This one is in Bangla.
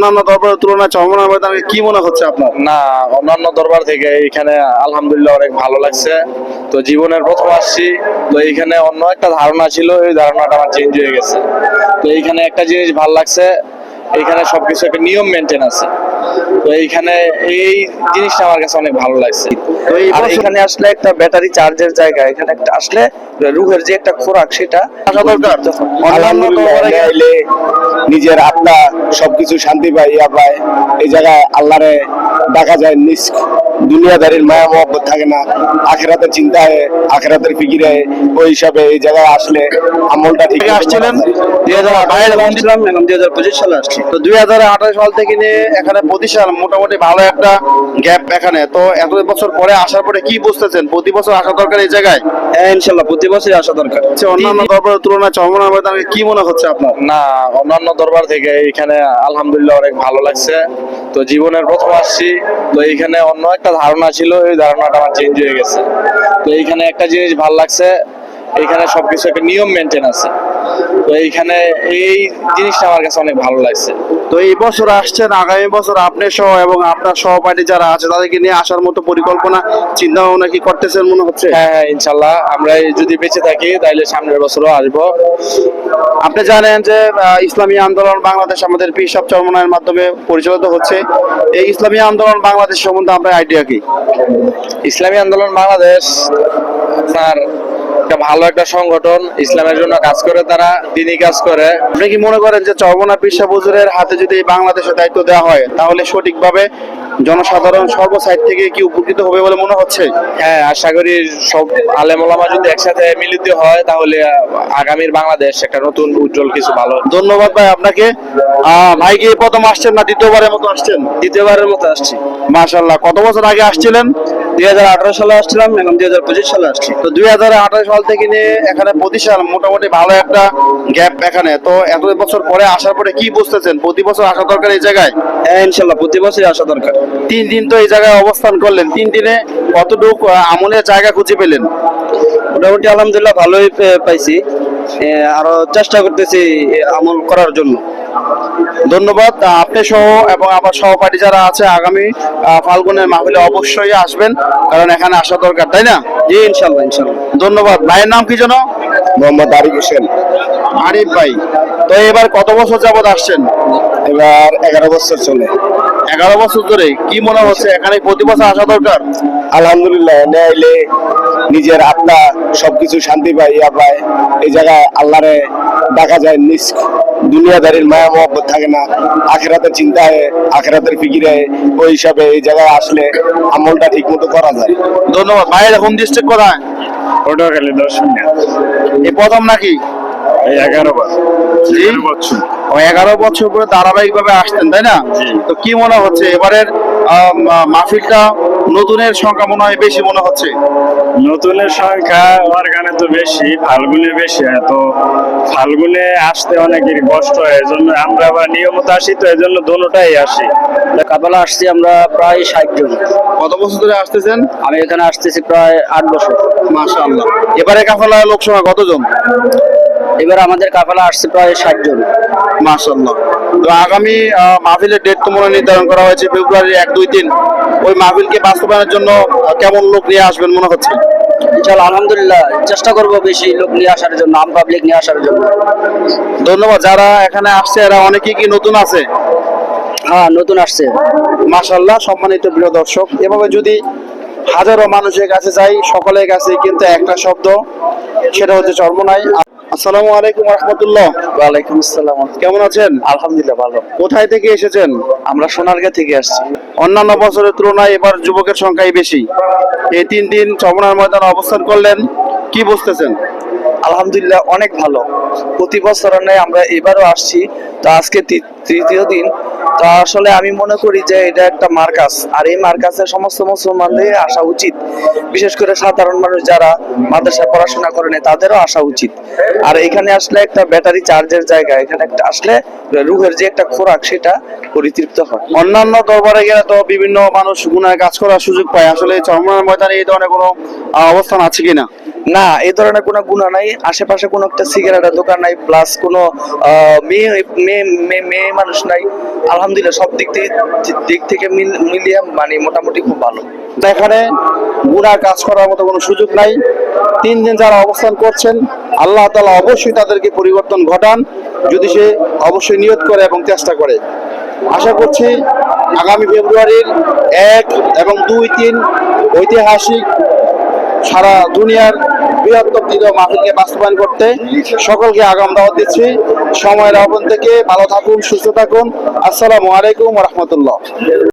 অন্যান্য দরবারের তুলনায় চরমনার ময়দানে কি মনে হচ্ছে আপনার? না, অন্যান্য দরবার থেকে এখানে আলহামদুলিল্লাহ অনেক ভালো লাগছে। তো জীবনের প্রথম আসছি, তো এইখানে অন্য একটা ধারণা ছিল, এই ধারণাটা আমার চেঞ্জ হয়ে গেছে। তো এইখানে একটা জিনিস ভালো লাগছে, এখানে সবকিছু একটা নিয়ম মেনটেন আছে। তো এইখানে এই জিনিসটা আমার কাছে অনেক ভালো লাগছে। আর এখানে আসলে একটা ব্যাটারি চার্জের জায়গা এখানে একটা আসলে রুহের যে একটা খোরাক সেটা নিজের আত্মা সবকিছু শান্তি পায় ইয়া পায়। এই জায়গায় আল্লাহরে দেখা যায় নিজ দুনিয়াদারির মায়া মহব্বত থাকে না। আখেরাতের চিন্তায় আখেরাতের ফিকিরে ওই হিসাবে এই জায়গায় আসলে আমলটা ঠিক আসছিলেন? দুই হাজার বাইরে ছিলাম এখন দুই হাজার পঁচিশ সালে আসছি। তো দুই হাজার আঠারো সাল থেকে নিয়ে এখানে প্রতি সাল মোটামুটি ভালো একটা গ্যাপ এখানে। তো এত বছর পরে আসার পরে কি বুঝতেছেন? প্রতি বছর আসা দরকার এই জায়গায়? হ্যাঁ ইনশাল্লাহ প্রতি বছরই আসা দরকার। আচ্ছা, অন্যান্য দরবারের তুলনায় ময়দানে কি মনে হচ্ছে আপনার? না অন্যান্য দরবার থেকে এখানে আলহামদুলিল্লাহ অনেক ভালো লাগছে। তো জীবনের প্রথম আসছি। তো এইখানে অন্য একটা ধারণা ছিল ওই ধারণাটা আমার চেঞ্জ হয়ে গেছে। তো এইখানে একটা জিনিস ভালো লাগছে, এইখানে সবকিছু একটা নিয়ম মেনটেন আছে। তো এইখানে এই জিনিসটা আমার কাছে অনেক ভালো লাগছে। তো এই বছর আসছেন আগামী বছর আপনি সহ এবং আপনার সহপাঠী যারা আছে তাদেরকে নিয়ে আসার মতো পরিকল্পনা চিন্তা ভাবনা কি করতেছেন মনে হচ্ছে? হ্যাঁ হ্যাঁ ইনশাল্লাহ। আমরা যদি বেঁচে থাকি তাহলে সামনের বছরও আসব। আপনি জানেন যে ইসলামী আন্দোলন বাংলাদেশ আমাদের পিসাব চরমনায়ের মাধ্যমে পরিচালিত হচ্ছে। এই ইসলামী আন্দোলন বাংলাদেশ সম্বন্ধে আপনার আইডিয়া কি? ইসলামী আন্দোলন বাংলাদেশ আপনার একটা ভালো একটা সংগঠন ইসলামের জন্য কাজ করে তারা দিনই কাজ করে। আপনি কি মনে করেন যে চরমনা পিসা হুজুরের হাতে যদি এই বাংলাদেশের দায়িত্ব দেওয়া হয় তাহলে সঠিকভাবে জনসাধারণ সর্বসাইড থেকে কি উপকৃত হবে বলে মনে হচ্ছে? হ্যাঁ আশা করি সব আলেমোলামা যদি একসাথে মিলিত হয় তাহলে আগামীর বাংলাদেশ একটা নতুন উজ্জ্বল কিছু ভালো। ধন্যবাদ ভাই আপনাকে। ভাই কি প্রথম আসছেন না দ্বিতীয়বারের মতো আসছেন? দ্বিতীয়বারের মতো আসছি। মাশাল্লাহ কত বছর আগে আসছিলেন? দুই হাজার আঠারো সালে আসছিলাম এখন দুই হাজার পঁচিশ সালে আসছি। তো দুই হাজার আঠারো সাল থেকে নিয়ে এখানে প্রতি সাল মোটামুটি ভালো একটা গ্যাপ এখানে। তো এত বছর পরে আসার পরে কি বুঝতেছেন? প্রতি বছর আসা দরকার এই জায়গায়? হ্যাঁ ইনশাল্লাহ প্রতি বছরই আসা দরকার। তিন দিন তো এই জায়গায় অবস্থান করলেন। তিন দিনে কতটুকু আমলের জায়গা খুঁজে পেলেন? মোটামুটি আলহামদুলিল্লাহ ভালোই পাইছি। আরও চেষ্টা করতেছি আমল করার জন্য। ধন্যবাদ আপনি সহ এবং আমার সহপাঠী যারা আছে আগামী ফাল্গুনের মাহফিলে অবশ্যই আসবেন কারণ এখানে আসা দরকার তাই না? জি ইনশাল্লাহ ইনশাল্লাহ। ধন্যবাদ। ভাইয়ের নাম কি যেন? মোহাম্মদ আরিফ হোসেন। আরিফ ভাই তো এবার কত বছর যাবত আসছেন? এবার এগারো বছর চলে। এগারো বছর ধরে কি মনে হচ্ছে এখানে প্রতি বছর আসা দরকার? আলহামদুলিল্লাহ আইলে নিজের আত্মা সবকিছু শান্তি পায় ইয়া পায়। এই জায়গায় আল্লাহরে দেখা যায় নিজ দুনিয়াদারির মায়া মহব্বত থাকে না। আখেরাতের চিন্তায় আখেরাতের ফিকিরে ওই হিসাবে এই জায়গায় আসলে আমলটা ঠিক মতো করা যায়। ধন্যবাদ। ভাইয়ের হোম ডিস্ট্রিক্ট কোথায়? পটুয়াখালী দর্শন এই প্রথম নাকি? এই এগারো? ও এগারো বছর পরে ধারাবাহিক ভাবে আসতেন তাই না? তো কি মনে হচ্ছে এবারের মাহফিলটা নতুনের সংখ্যা মনে হয় বেশি মনে হচ্ছে। নতুনের সংখ্যা আমার গানে তো বেশি ফাল্গুনে বেশি হয়। তো ফাল্গুনে আসতে অনেকের কষ্ট হয় এজন্য আমরা আবার নিয়মিত আসি তো এজন্য দোনোটাই আসি। কাপালা আসছি আমরা প্রায় ষাট জন। কত বছর ধরে আসতেছেন? আমি এখানে আসতেছি প্রায় আট বছর। মাশাআল্লাহ। এবারে কাফালা লোক সংখ্যা কতজন? এবার আমাদের কাপালা আসছে প্রায় ষাট জন। মাশাআল্লাহ। তো আগামী মাহফিলের ডেট তো মনে হয় নির্ধারণ করা হয়েছে ফেব্রুয়ারি এক দুই তিন। ওই মাহফিলকে বাস্তবায়নের জন্য কেমন লোক নিয়ে আসবেন মনে হচ্ছে? ইনশাল্লাহ আলহামদুলিল্লাহ চেষ্টা করব বেশি লোক নিয়ে আসার জন্য আম পাবলিক নিয়ে আসার জন্য। ধন্যবাদ যারা এখানে আসছে এরা অনেকেই কি নতুন আছে? হ্যাঁ নতুন আসছে। মাশাল্লাহ সম্মানিত প্রিয় দর্শক এভাবে যদি হাজারো মানুষের কাছে যাই সকলের কাছে কিন্তু একটা শব্দ সেটা হচ্ছে চর্মনাই। আসসালামু আলাইকুম রহমতুল্লাহ। ওয়ালাইকুম আসসালাম। কেমন আছেন? আলহামদুলিল্লাহ ভালো। কোথায় থেকে এসেছেন? আমরা সোনারগাঁ থেকে আসছি। অন্যান্য বছরের তুলনায় এবার যুবকের সংখ্যাই বেশি। এই তিন দিন চমনার ময়দানে অবস্থান করলেন কি বুঝতেছেন? আলহামদুলিল্লাহ অনেক ভালো। প্রতি বছর আমরা এবারও আসছি। তো আজকে তৃতীয় দিন। তো আসলে আমি মনে করি যে এটা একটা মার্কাস। আর এই মার্কাসে সমস্ত মুসলমানদের আসা উচিত। বিশেষ করে সাধারণ মানুষ যারা মাদ্রাসায় পড়াশোনা করে নেয় তাদেরও আসা উচিত। আর এখানে আসলে একটা ব্যাটারি চার্জের জায়গা এখানে একটা আসলে রুহের যে একটা খোরাক সেটা পরিতৃপ্ত হয়। অন্যান্য দরবারে গেলে তো বিভিন্ন মানুষ গুনায় কাজ করার সুযোগ পায়। আসলে চমনার ময়দানে এই ধরনের কোনো অবস্থান আছে কিনা? না এই ধরনের কোনো গুণা নাই। আশেপাশে কোনো একটা সিগারেটের দোকান নাই প্লাস কোনো মেয়ে- মেয়ে মানুষ নাই। আলহামদুলিল্লাহ, সব দিক থেকে দিক থেকে মিল- মিলিয়ে মানে মোটামুটি খুব ভালো। এখানে গুণা কাজ করার মতো কোনো সুযোগ নাই। তিন দিন যারা অবস্থান করছেন, আল্লাহ তালা অবশ্যই তাদেরকে পরিবর্তন ঘটান। যদি সে অবশ্যই নিয়ত করে এবং চেষ্টা করে। আশা করছি আগামী ফেব্রুয়ারির এক এবং দুই তিন ঐতিহাসিক সারা দুনিয়ার বৃহত্তম দ্বিতীয় বাস্তবায়ন করতে সকলকে আগাম দাওয়াত দিচ্ছি। সময়ের আহ্বান থেকে ভালো থাকুন, সুস্থ থাকুন। আসসালামু আলাইকুম রহমতুল্লাহ।